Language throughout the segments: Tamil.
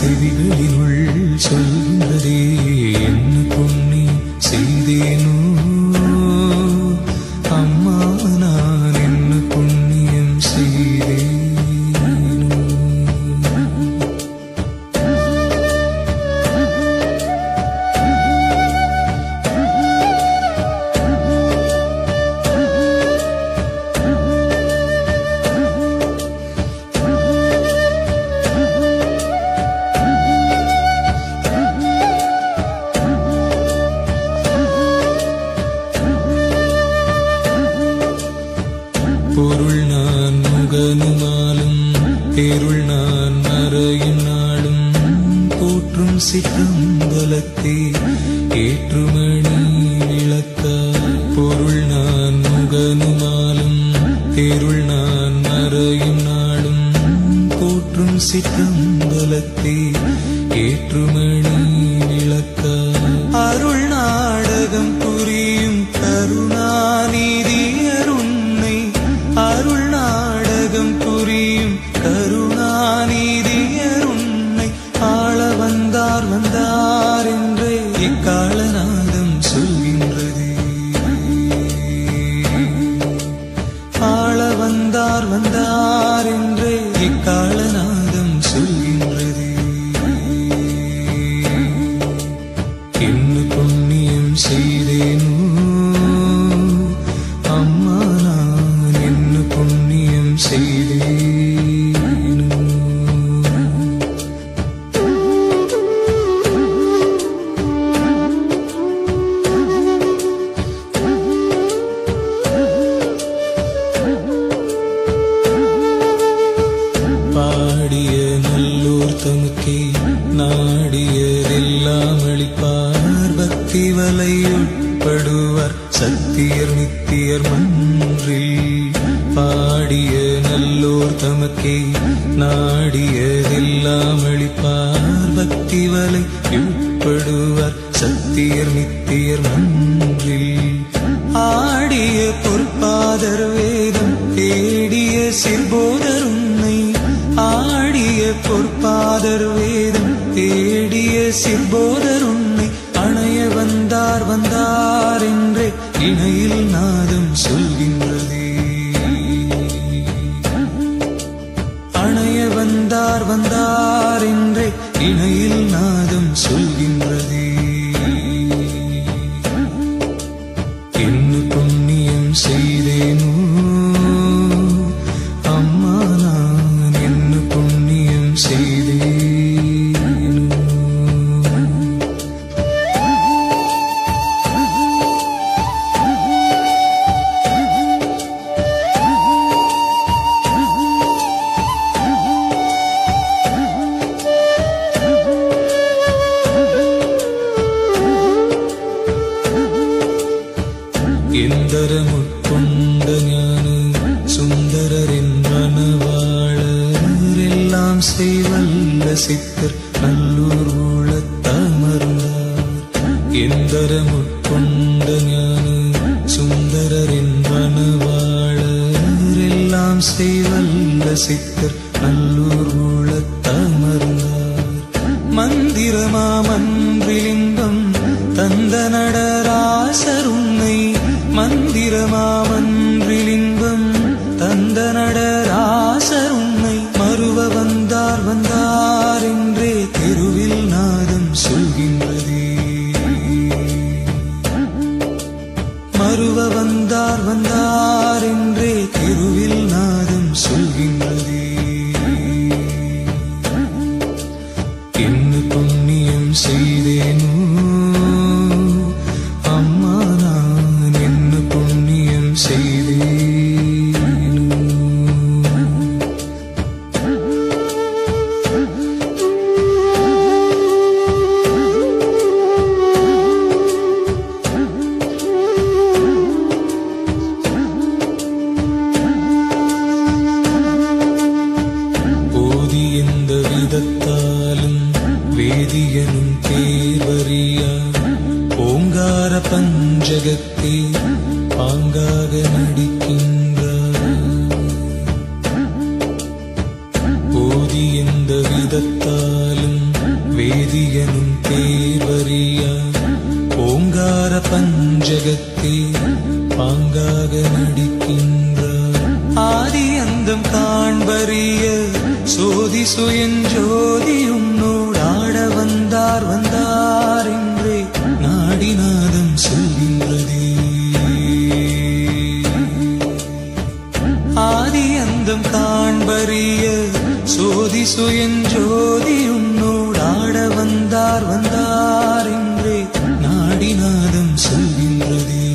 செவிகளினுள் சொல்கின்றதே பொருள் நான் முகனுமாலும் தேருள் நான் மறையும் நாளும் போற்றும் சிற்றம்பலத்தே ஏற்றுமணி விளக்க பொருள் நான் முகனுமாலும் தேருள் நான் மறையும் நாளும் போற்றும் சிற்றம்பலத்தே ஏற்றுமணி விளக்க அருள் நாடகம் இக்காலநாதம் சொல்கின்றது. ஆள வந்தார் வந்தார் என்றே இக்காலநாதம் சொல்கின்றது. என்ன புண்ணியம் செய்தேனோ? அம்மா நான் என்ன புண்ணியம் செய்தேன்? பாடிய நல்லூர் தமக்கே நாடியதெல்லாம் அளிப்பார். பக்தி வலை உட்படுவார் சத்தியர் நித்தியர் மன்றில். பாடிய நல்லூர் தமக்கே நாடியதெல்லாம் அளிப்பார். பக்தி வலை உட்படுவார் சத்தியர் நித்தியர் மன்றில். ஆடிய பொற்பாதர் வேதம் தேடிய சிற்போதரும் பொற்பாதர் வேதம் தேடிய சிற்போதர் உன்னை அணைய வந்தார் வந்தார் என்றே இணையில் நாதம் சொல்கின்றதே. அணைய வந்தார் வந்தார் சுந்தரரின் மனவாளர். எல்லாம் செய்வல்ல சித்தர் நல்லூர் புண்ணியம் செய்தேனோ ஜோதியும் உன்னோடாட வந்தார் வந்தார் என்றே நாடிநாதம் சொல்கின்றதே. ஆதி அந்தம் காண்பறிய சோதி சுயன் ஜோதியும் உன்னோடாட வந்தார் வந்தார் என்றே நாடிநாதம் சொல்கின்றதே.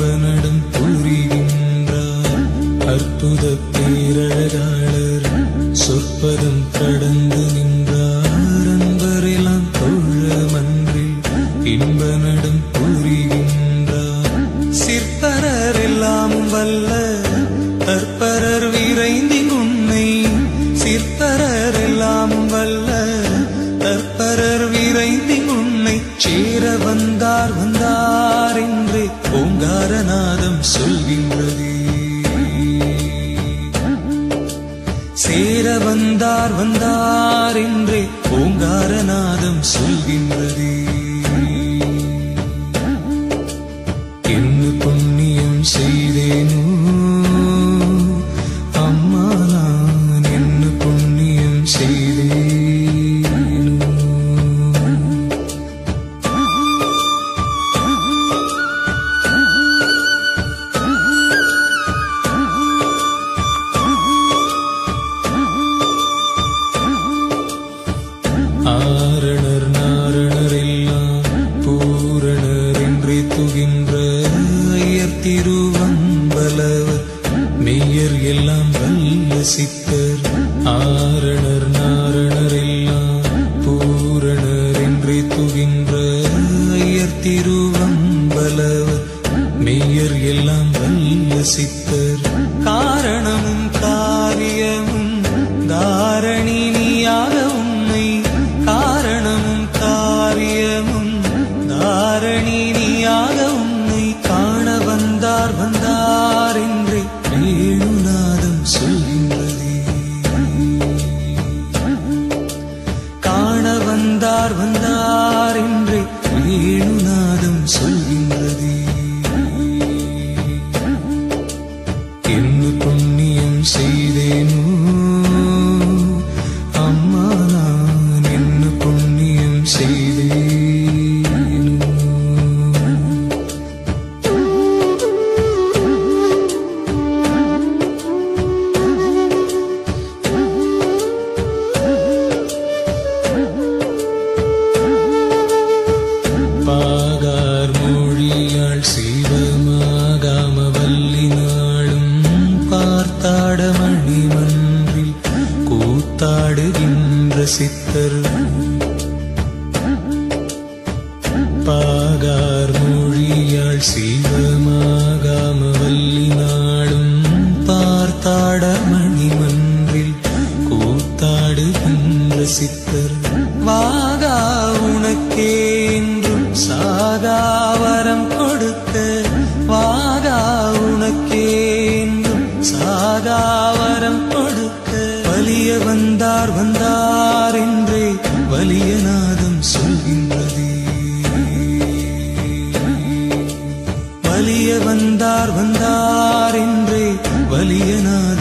இன்ப நடம் புரிகின்றார் அற்புத பேரழகாளர் சொற்பதம் கடந்து நின்றார். அன்பரெல்லாம் தொழ மன்றில் வந்தார் வந்தார் என்றே ஓங்காரநாதம் சொல்கின்றதே எல்லாம் வல்ல சித்தர் ஆரணர் நாரணர் எல்லாம் பூரணர் என்று துகின்ற ஐயர் திருவம்பலவர். மெய்யர் எல்லாம் வல்ல சித்தர் காரணம் கூத்தாடுகின்ற சித்தர் பாகார் மொழியாள் சீவமாகாம வல்லி வல்லினாளும் பார்த்தாட மணிமன்றில் கூத்தாடுகின்ற சித்தர் வாகா உனக்கே வலிய வந்தார் வந்தார் என்றே வலியநாதம் சொல்கின்றதே. வலிய வந்தார் வந்தார் என்றே வலியநாதம் சொல்கின்றதே